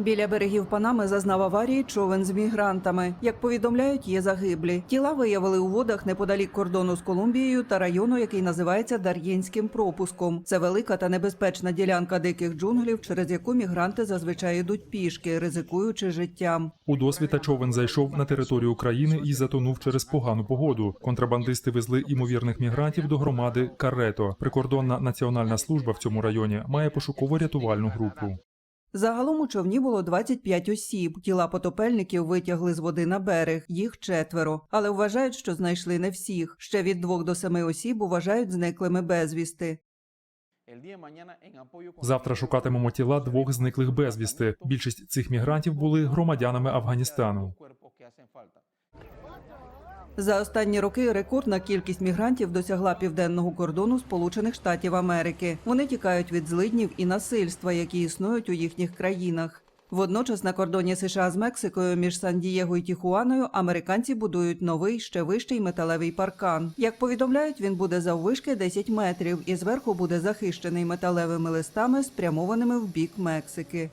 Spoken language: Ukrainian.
Біля берегів Панами зазнав аварії човен з мігрантами. Як повідомляють, є загиблі. Тіла виявили у водах неподалік кордону з Колумбією та району, який називається Дар'єнським пропуском. Це велика та небезпечна ділянка диких джунглів, через яку мігранти зазвичай йдуть пішки, ризикуючи життям. У досвіта човен зайшов на територію країни і затонув через погану погоду. Контрабандисти везли імовірних мігрантів до громади Карето. Прикордонна національна служба в цьому районі має пошуково-рятувальну групу. Загалом у човні було 25 осіб. Тіла потопельників витягли з води на берег. Їх четверо, але вважають, що знайшли не всіх. Ще від двох до семи осіб вважають зниклими безвісти. Завтра шукатимемо тіла двох зниклих безвісти. Більшість цих мігрантів були громадянами Афганістану. За останні роки рекордна кількість мігрантів досягла південного кордону Сполучених Штатів Америки. Вони тікають від злиднів і насильства, які існують у їхніх країнах. Водночас на кордоні США з Мексикою між Сан-Дієго і Тіхуаною американці будують новий ще вищий металевий паркан. Як повідомляють, він буде заввишки 10 метрів і зверху буде захищений металевими листами, спрямованими в бік Мексики.